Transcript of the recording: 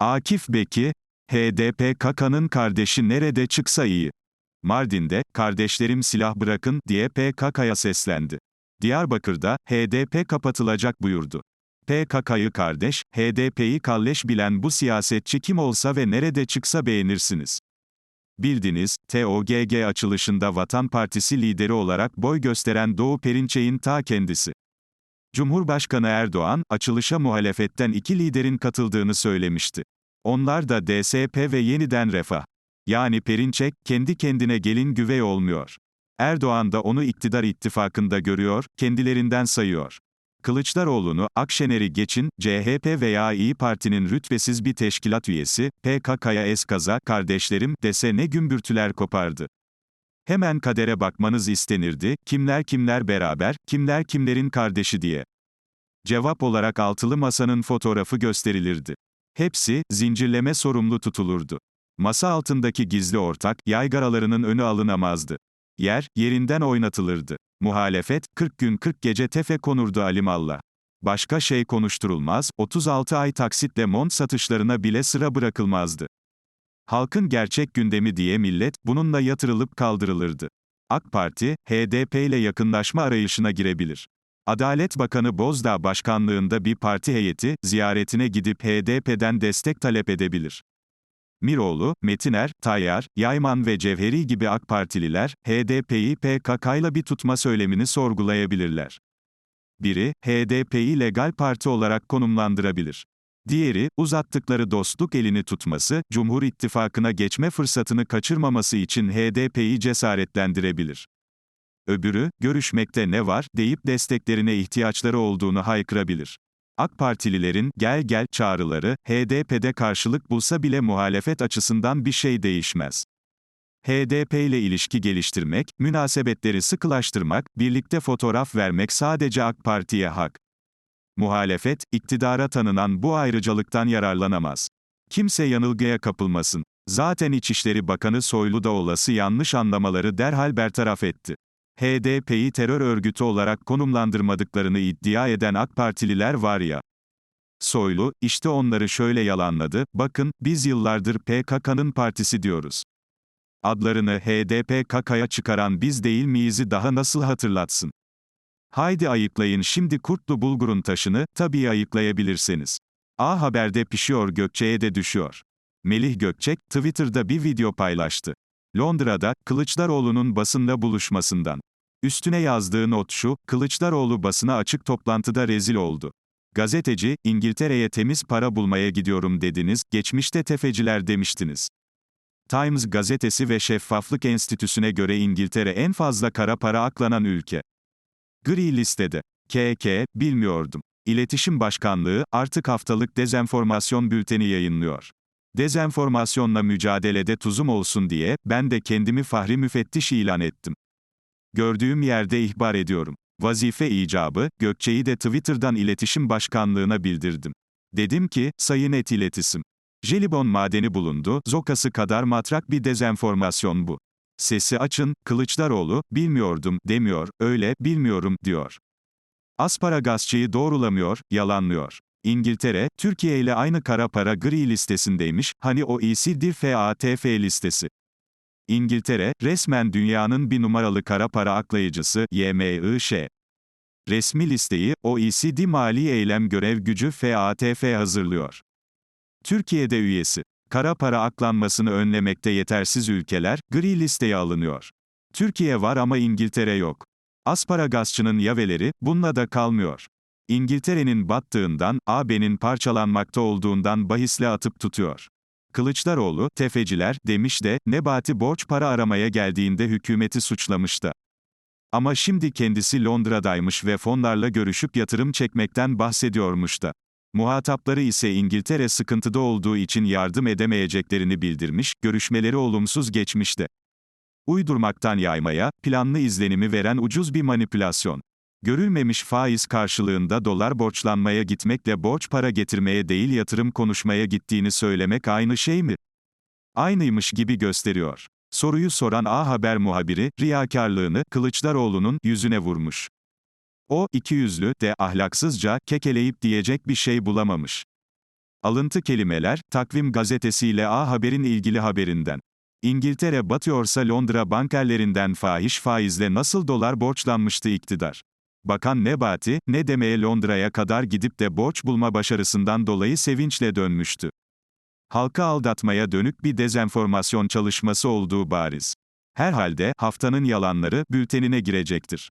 Akif Beki, HDP KK'nın kardeşi nerede çıksa iyi. Mardin'de, kardeşlerim silah bırakın diye PKK'ya seslendi. Diyarbakır'da, HDP kapatılacak buyurdu. PKK'yı kardeş, HDP'yi kalleş bilen bu siyasetçi kim olsa ve nerede çıksa beğenirsiniz. Bildiniz, TOGG açılışında Vatan Partisi lideri olarak boy gösteren Doğu Perinçek'in ta kendisi. Cumhurbaşkanı Erdoğan, açılışa muhalefetten iki liderin katıldığını söylemişti. Onlar da DSP ve Yeniden Refah. Yani Perinçek, kendi kendine gelin güvey olmuyor. Erdoğan da onu iktidar ittifakında görüyor, kendilerinden sayıyor. Kılıçdaroğlu'nu, Akşener'i geçin, CHP veya İyi Parti'nin rütbesiz bir teşkilat üyesi, PKK'ya eskaza, kardeşlerim, dese ne gümbürtüler kopardı. Hemen kadere bakmanız istenirdi, kimler kimler beraber, kimler kimlerin kardeşi diye. Cevap olarak altılı masanın fotoğrafı gösterilirdi. Hepsi, zincirleme sorumlu tutulurdu. Masa altındaki gizli ortak, yaygaralarının önü alınamazdı. Yer, yerinden oynatılırdı. Muhalefet, 40 gün 40 gece tefe konurdu alimallah. Başka şey konuşturulmaz, 36 ay taksitle mont satışlarına bile sıra bırakılmazdı. Halkın gerçek gündemi diye millet, bununla yatırılıp kaldırılırdı. AK Parti, HDP ile yakınlaşma arayışına girebilir. Adalet Bakanı Bozdağ başkanlığında bir parti heyeti, ziyaretine gidip HDP'den destek talep edebilir. Miroğlu, Metiner, Tayyar, Yayman ve Cevheri gibi AK Partililer, HDP'yi PKK'yla bir tutma söylemini sorgulayabilirler. Biri, HDP'yi legal parti olarak konumlandırabilir. Diğeri, uzattıkları dostluk elini tutması, Cumhur İttifakı'na geçme fırsatını kaçırmaması için HDP'yi cesaretlendirebilir. Öbürü, görüşmekte ne var, deyip desteklerine ihtiyaçları olduğunu haykırabilir. AK Partililerin gel gel çağrıları HDP'de karşılık bulsa bile muhalefet açısından bir şey değişmez. HDP ile ilişki geliştirmek, münasebetleri sıkılaştırmak, birlikte fotoğraf vermek sadece AK Parti'ye hak. Muhalefet, iktidara tanınan bu ayrıcalıktan yararlanamaz. Kimse yanılgıya kapılmasın. Zaten İçişleri Bakanı Soylu da olası yanlış anlamaları derhal bertaraf etti. HDP'yi terör örgütü olarak konumlandırmadıklarını iddia eden AK Partililer var ya. Soylu, işte onları şöyle yalanladı, bakın, biz yıllardır PKK'nın partisi diyoruz. Adlarını HDP kakaya çıkaran biz değil miyiz'i daha nasıl hatırlatsın? Haydi ayıklayın şimdi kurtlu bulgurun taşını, tabii ayıklayabilirseniz. A Haber'de pişiyor Gökçe'ye de düşüyor. Melih Gökçek, Twitter'da bir video paylaştı. Londra'da, Kılıçdaroğlu'nun basınla buluşmasından. Üstüne yazdığı not şu, Kılıçdaroğlu basına açık toplantıda rezil oldu. Gazeteci, İngiltere'ye temiz para bulmaya gidiyorum dediniz, geçmişte tefeciler demiştiniz. Times gazetesi ve Şeffaflık Enstitüsü'ne göre İngiltere en fazla kara para aklanan ülke. Gri listede. KK, bilmiyordum. İletişim Başkanlığı, artık haftalık dezenformasyon bülteni yayınlıyor. Dezenformasyonla mücadelede tuzum olsun diye, ben de kendimi Fahri Müfettiş ilan ettim. Gördüğüm yerde ihbar ediyorum. Vazife icabı, Gökçe'yi de Twitter'dan İletişim Başkanlığına bildirdim. Dedim ki, sayın et iletisim. Jelibon madeni bulundu, zokası kadar matrak bir dezenformasyon bu. Sesi açın, Kılıçdaroğlu, bilmiyordum, demiyor, öyle, bilmiyorum, diyor. Asparagasçıyı doğrulamıyor, yalanlıyor. İngiltere, Türkiye ile aynı kara para gri listesindeymiş, hani o OECD FATF listesi. İngiltere, resmen dünyanın bir numaralı kara para aklayıcısı, YMIŞ. Resmi listeyi, OECD Mali Eylem Görev Gücü FATF hazırlıyor. Türkiye'de üyesi. Kara para aklanmasını önlemekte yetersiz ülkeler, gri listeye alınıyor. Türkiye var ama İngiltere yok. Asparagasçının yaveleri, bununla da kalmıyor. İngiltere'nin battığından, AB'nin parçalanmakta olduğundan bahisle atıp tutuyor. Kılıçdaroğlu, tefeciler, demiş de, Nebati borç para aramaya geldiğinde hükümeti suçlamıştı. Ama şimdi kendisi Londra'daymış ve fonlarla görüşüp yatırım çekmekten bahsediyormuş da. Muhatapları ise İngiltere sıkıntıda olduğu için yardım edemeyeceklerini bildirmiş, görüşmeleri olumsuz geçmişti. Uydurmaktan yaymaya, planlı izlenimi veren ucuz bir manipülasyon. Görülmemiş faiz karşılığında dolar borçlanmaya gitmekle borç para getirmeye değil yatırım konuşmaya gittiğini söylemek aynı şey mi? Aynıymış gibi gösteriyor. Soruyu soran A Haber muhabiri, riyakarlığını, Kılıçdaroğlu'nun, yüzüne vurmuş. O, ikiyüzlü, de, ahlaksızca, kekeleyip diyecek bir şey bulamamış. Alıntı kelimeler, Takvim gazetesiyle A Haber'in ilgili haberinden. İngiltere batıyorsa Londra bankerlerinden fahiş faizle nasıl dolar borçlanmıştı iktidar? Bakan Nebati, ne demeye Londra'ya kadar gidip de borç bulma başarısından dolayı sevinçle dönmüştü. Halka aldatmaya dönük bir dezenformasyon çalışması olduğu bariz. Herhalde, haftanın yalanları, bültenine girecektir.